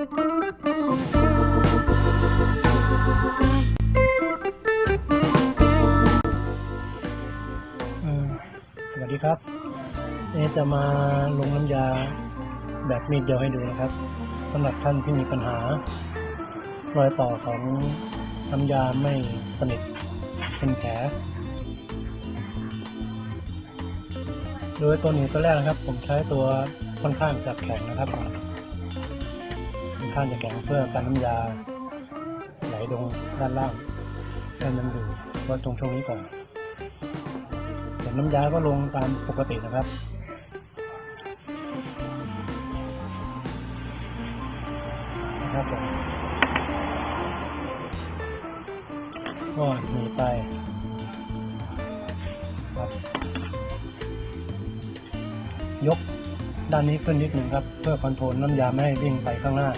สวัสดีครับเอจะมาลงน้ำยาแบบมีดเดียวให้ดูนะครับสำหรับท่านที่มีปัญหารอยต่อของน้ำยาไม่สนิทเป็นแผลโดยตัวนี้ตัวแรกนะครับ ผมใช้ตัวค่อนข้างจะแข็งนะครับ ข้างจะแข็งเพื่อการน้ำยา ไหลลงด้านล่างให้มันอยู่ว่าตรงช่วงนี้ก่อนส่วนน้ำยาก็ลงตามปกตินะครับนะครับผมก็หนีไปครับยกด้านนี้ขึ้นนิดหนึ่งครับ เพื่อคอนโทรลน้ำยาไม่ให้วิ่งไปข้างหน้า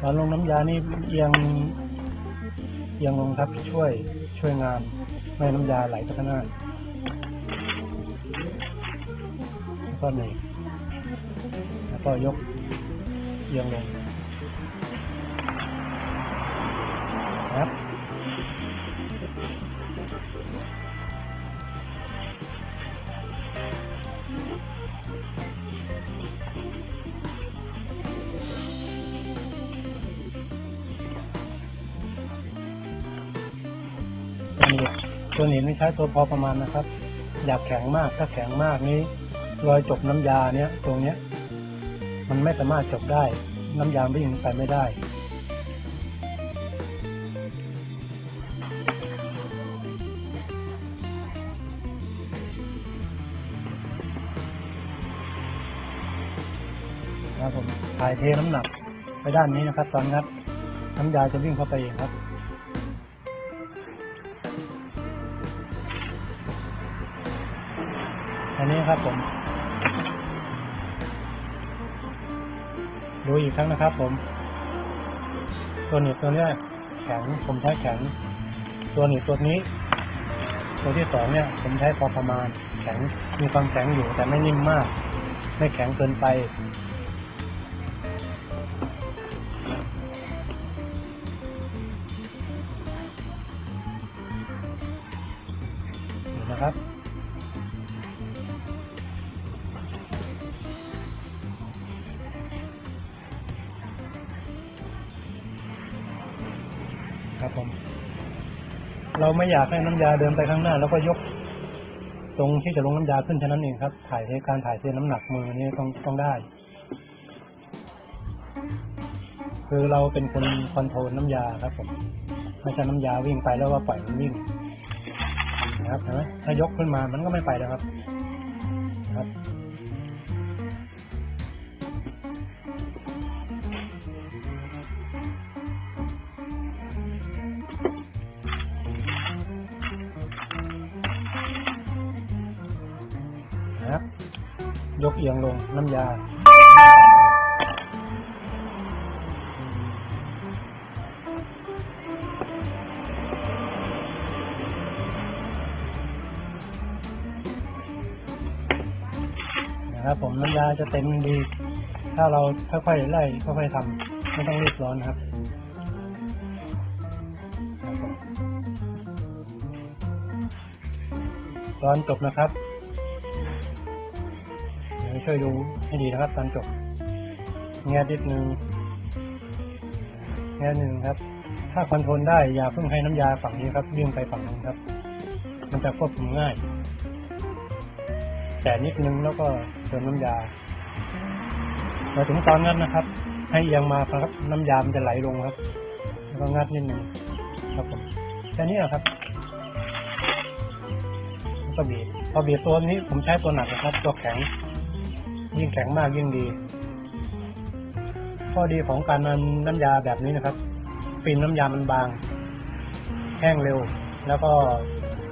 ตอนลงน้ำยานี่เอียงเอียงลงครับช่วยช่วยงานไม่ให้น้ำยาไหลไปข้างหน้าแล้วก็หนีบแล้วก็ยกเอียงลงครับ ตัวนี้ตัวนี้ไม่ใช้ตัวพอประมาณนะครับ อยากแข็งมากถ้าแข็งมากนี้รอยจบน้ำยาเนี้ยตรงเนี้ย มันไม่สามารถจบได้ น้ำยาวิ่งไปไม่ได้นะครับผมถ่ายเทน้ำหนักไปด้านนี้นะครับ ตอนงัดน้ำยาจะวิ่งเข้าไปเองครับ อันนี้ครับผม ดูอีกครั้งนะครับ ผม ตัวหนีบตัวเนี้ยแข็งผมใช้แข็ง ตัวหนีบตัวนี้ ตัวที่สองเนี่ย ผมใช้พอประมาณ แข็งมีความแข็งอยู่แต่ไม่นิ่มมาก ไม่แข็งเกินไปนี่นะครับ ครับผม เราไม่อยากให้น้ำยาเดินไปข้างหน้า แล้วก็ยก ตรงที่จะลงน้ำยาขึ้นเท่านั้นเองครับ ถ่ายเทการถ่ายเทน้ำหนักมือนี่ต้องต้องได้ คือเราเป็นคนคอนโทรลน้ำยาครับ ผมไม่ใช่น้ำยาวิ่งไปแล้วว่าปล่อยมันวิ่งนะครับเห็นไหมถ้ายกขึ้นมามันก็ไม่ไปแล้วครับ ครับ เอียงลงน้ำยา นะครับผมน้ำยาจะเต็มดี ถ้าเราค่อยๆไล่ค่อยๆทำไม่ต้องรีบร้อนนะครับรับผมตอนจบนะครับ ช่วยดูให้ดีนะครับตอนจบแง่นิดนึงแง่หนึ่งครับ ถ้าคอนโทรลได้อย่าเพิ่งให้น้ำยาฝั่งนี้ครับวิ่งไปฝั่งนู้นครับ มันจะควบคุมง่าย แต่นิดนึงแล้วก็เติมน้ำยามาถึงตอนงัดนะครับ ให้เอียงมาครับน้ำยามันจะไหลลงครับ แล้วก็งัดนิดนึงครับผมแค่นี้แหละครับแล้วก็บีบพอบีบตัวนี้ผมใช้ตัวหนักนะครับ ตัวแข็ง ยิ่งแข็งมากยิ่งดี ข้อดีของการนำน้ำยาแบบนี้นะครับฟิล์มน้ำยามันบาง แห้งเร็ว แล้วก็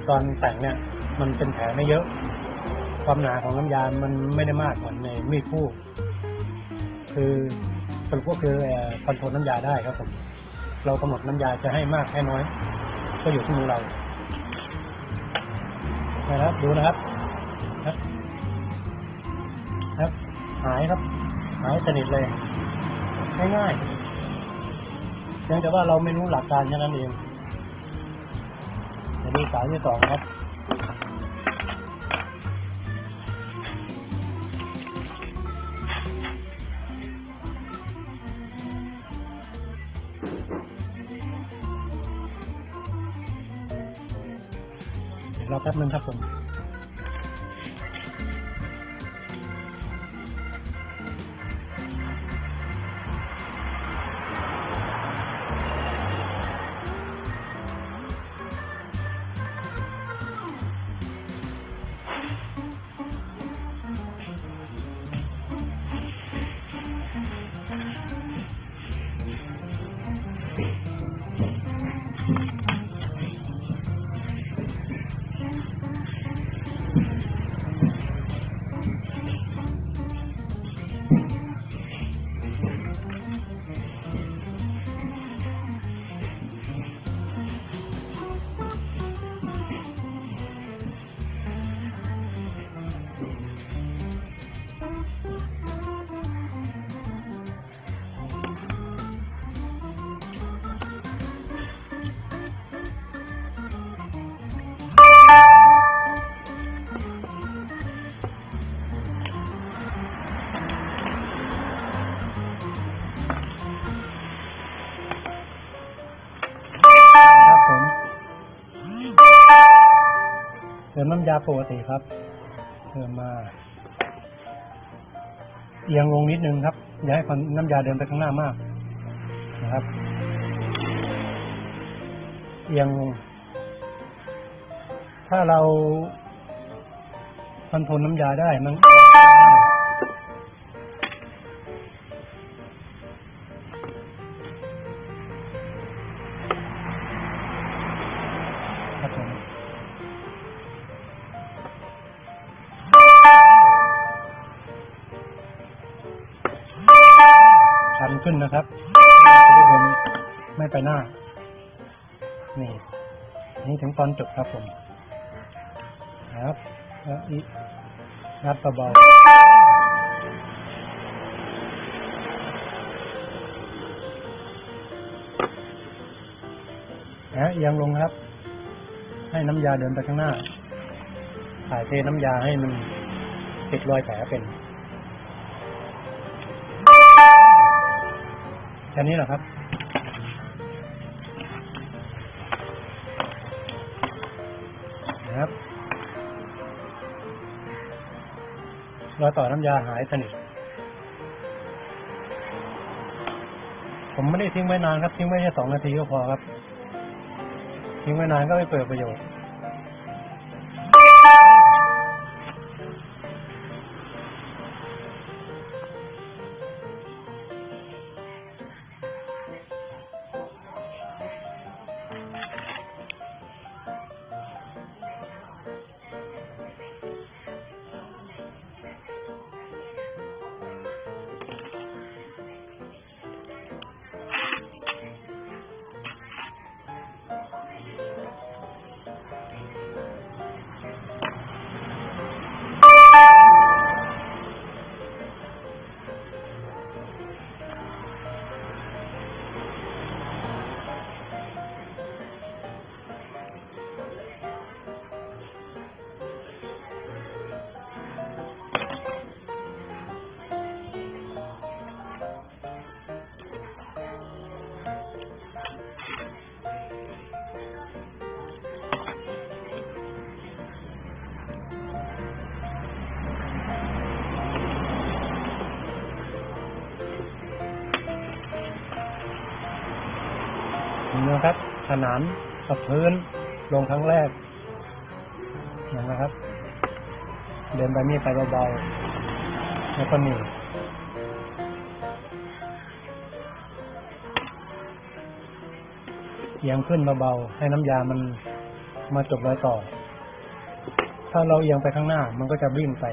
ตอนแต่งเนี่ย มันเป็นแผลไม่เยอะ ความหนาของน้ำยามันไม่ได้มากเหมือนในมีดคู่ คือสรุปก็คือคอนโทรลน้ำยาได้ครับผมเรากำหนดน้ำยาจะให้มากให้น้อย ก็อยู่ที่มือเรานะครับดูนะครับ ครับ หายครับ หายสนิทเลย ง่ายๆเพียงแต่ว่าเราไม่รู้หลักการแค่นั้นเองมาดูสายที่สองครับเรอแป๊บนึงครับผม ติมน้ำยาปกติครับ เติมมา เอียงลงนิดนึงครับ อย่าให้ความน้ำยาเดินไปข้างหน้ามากนะครับ เอียงลง ถ้าเราคอนโทรลน้ำยาได้มันครับผม ขึ้นนะครับจะได้โดนไม่ไปหน้า นี่ นี่ถึงตอนจบครับผมครับแล้วอีกงัดเบาๆนะเอียังลงครับ ให้น้ำยาเดินไปข้างหน้าถ่ายเทน้ำยาให้มันติดรอยแผลเป็น ค่นี้เหรอครับ นะครับ เรอยต่อน้ำยาหายสนิท ผมไม่ได้ทิ้งไว้นานครับ ทิ้งไว้แค่สองนาทีก็พอครับ ทิ้งไว้นานก็ไม่เปิดประโยชน์ นไหมครับขนานกับพื้นลงครั้งแรกนไหมครับ เดินไปนี่ไปเบาๆแล้วก็หนีเอียงขึ้นเบาๆให้น้ำยามันมาจบรอยต่อ ถ้าเราเอียงไปข้างหน้า มันก็จะบิ้นไป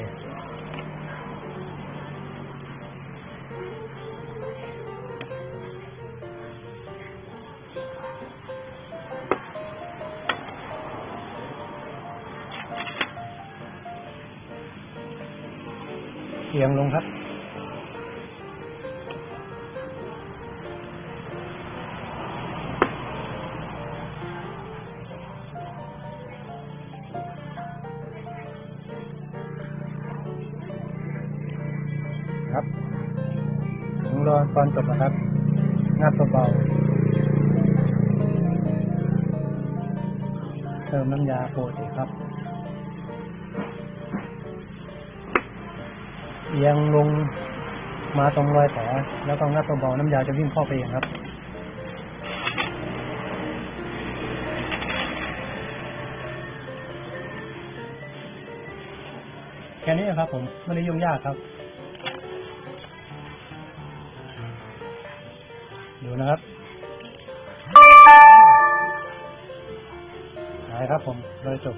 ยงลงครับ ครับถึงรอตอนจบนะครับงัดเบาๆเติมน้ำยาโปรตีครับ เอียงลงมาตรงรอยแผลแล้วก็งัดเบาๆน้ำยาจะวิ่งเข้าไปเองครับแค่นี้ครับผมไม่ได้ยุ่งยากครับดูนะครับหายครับผมโดยจบ